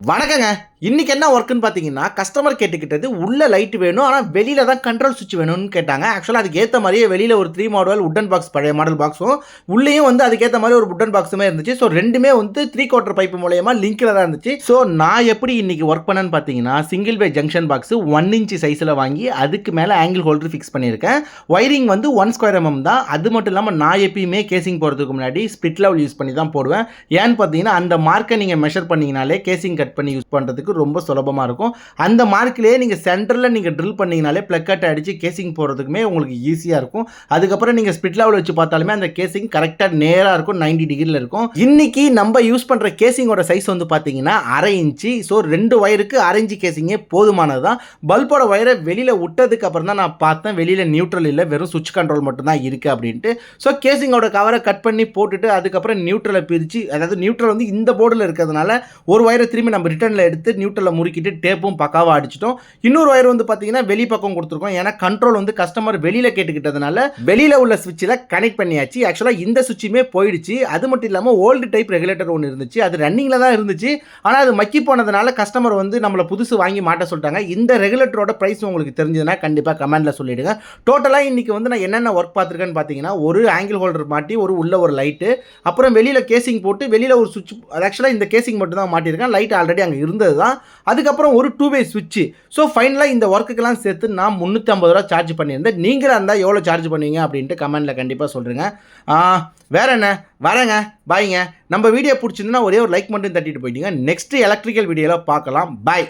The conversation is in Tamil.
வணக்கங்க. இன்றைக்கி என்ன ஒர்க்குன்னு பார்த்தீங்கன்னா கஸ்டமர் கேட்டுக்கிட்டது உள்ளே லைட் வேணும் ஆனால் வெளியில் தான் கண்ட்ரோல் சுவிட்ச் வேணும்னு கேட்டாங்க. ஆக்சுவலாக அதுக்கு ஏற்ற மாதிரியே வெளியில் ஒரு த்ரீ மாடல் உட்டன் பாக்ஸ் பழைய மாடல் பாக்ஸும் உள்ளேயும் வந்து அதுக்கேற்ற மாதிரி ஒரு உட்டன் பாக்ஸுமே இருந்துச்சு. ஸோ ரெண்டுமே வந்து த்ரீ குவார்டர் பைப் மூலயமா லிங்கில் தான் இருந்துச்சு. ஸோ நான் எப்படி இன்றைக்கி ஒர்க் பண்ணேன்னு பார்த்தீங்கன்னா single way junction box one inch சைஸில் வாங்கி அதுக்கு மேலே ஆங்கிள் ஹோல்டர் ஃபிக்ஸ் பண்ணியிருக்கேன். ஒயரிங் வந்து ஒன் ஸ்கொயர் எம்எம் தான். அது மட்டும் இல்லாமல் நான் எப்பயுமே கேசிங் போகிறதுக்கு முன்னாடி ஸ்பிட் லெவல் யூஸ் பண்ணி தான் போடுவேன். ஏன்னு பார்த்தீங்கன்னா அந்த மார்க்கை நீங்கள் மெஷர் பண்ணிங்கனாலே கேசிங் கட் பண்ணி யூஸ் பண்ணுறதுக்கு ரொம்ப சுலபமாக இருக்கும். அந்த மார்க்லேயே நீங்கள் சென்டரில் நீங்கள் ட்ரில் பண்ணிங்கனாலே ப்ளக் கட் அடித்து கேசிங் போடுறதுக்குமே உங்களுக்கு ஈஸியாக இருக்கும். அதுக்கப்புறம் நீங்கள் ஸ்பிட் லெவல் வச்சு பார்த்தாலுமே அந்த கேசிங் கரெக்டாக நேராக இருக்கும் 90 டிகிரியில் இருக்கும். இன்றைக்கி நம்ம யூஸ் பண்ணுற கேசிங்கோட சைஸ் வந்து பார்த்தீங்கன்னா அரை இன்ச்சு ஸோ ரெண்டு ஒயருக்கு அரை இன்ச்சு கேசிங்கே போதுமானது தான் பல்போட ஒயரை வெளியில் விட்டதுக்கு அப்புறம் தான் நான் பார்த்தேன். வெளியில் நியூட்ரல் இல்லை வெறும் சுவிட்ச் கண்ட்ரோல் மட்டும்தான் இருக்குது அப்படின்ட்டு. ஸோ கேசிங்கோட கவரை கட் பண்ணி போட்டுட்டு அதுக்கப்புறம் நியூட்ரலை பிரித்து அதாவது நியூட்ரல் வந்து இந்த போர்டில் இருக்கிறதுனால ஒரு ஒயரை திரும்பி நம்ம ரிட்டர்னில் எடுத்து நியூட்ரலில் முறுக்கிட்டு டேப்பும் பக்காவாக அடிச்சிட்டோம். இன்னொரு ஒயர் வந்து பார்த்தீங்கன்னா வெளி பக்கம் கொடுத்துருக்கோம். ஏன்னா கண்ட்ரோல் வந்து கஸ்டமர் வெளியில் கேட்டுக்கிட்டதுனால வெளியில் உள்ள சுவிட்சில் கனெக்ட் பண்ணியாச்சு. ஆக்சுவலாக இந்த சுவிட்சுமே போயிடுச்சு. அது மட்டும் இல்லாமல் ஓல்டு டைப் ரெகுலேட்டர் ஒன்று இருந்துச்சு. அது ரன்னிங்கில் தான் இருந்துச்சு. ஆனால் அது மக்கி போனதுனால கஸ்டமர் வந்து நம்மளை புதுசு வாங்கி மாட்ட சொல்லிட்டாங்க. இந்த ரெகுலேட்டரோட ப்ரைஸ் உங்களுக்கு தெரிஞ்சதுன்னா கண்டிப்பாக கமெண்ட்டில் சொல்லிவிடுங்க டோட்டலாக இன்றைக்கி வந்து நான் என்னென்ன ஒர்க் பார்த்துருக்கேன்னு பார்த்தீங்கன்னா ஒரு ஆங்கிள் ஹோல்டர் மாட்டி ஒரு உள்ள ஒரு லைட்டு அப்புறம் வெளியில் கேசிங் போட்டு வெளியில் ஒரு சுவிட்ச் ஆக்சுவலாக இந்த கேசிங் மட்டும் தான் மாட்டியிருக்கேன். லைட் ஆல்ரெடி அங்கே இருந்தது தான் அதுக்கப்புறம் ஒரு டூ வே சுவிட்சு ஸோ ஃபைனலாக இந்த ஒர்க்குக்கெல்லாம் சேர்த்து நான் முந்நூற்றி ஐம்பது ரூபா சார்ஜ் பண்ணியிருந்தேன். நீங்களாக இருந்தால் எவ்வளோ சார்ஜ் பண்ணுவீங்க அப்படின்ட்டு கமெண்ட்டில் கண்டிப்பாக சொல்கிறேங்க வேற என்ன? வரேங்க. பாய்ங்க நம்ம வீடியோ பிடிச்சிருந்தா ஒரே ஒரு லைக் மட்டும் தட்டிட்டு போயிட்டீங்க. நெக்ஸ்ட் எலக்ட்ரிக்கல் வீடியோவில் பார்க்கலாம். பாய்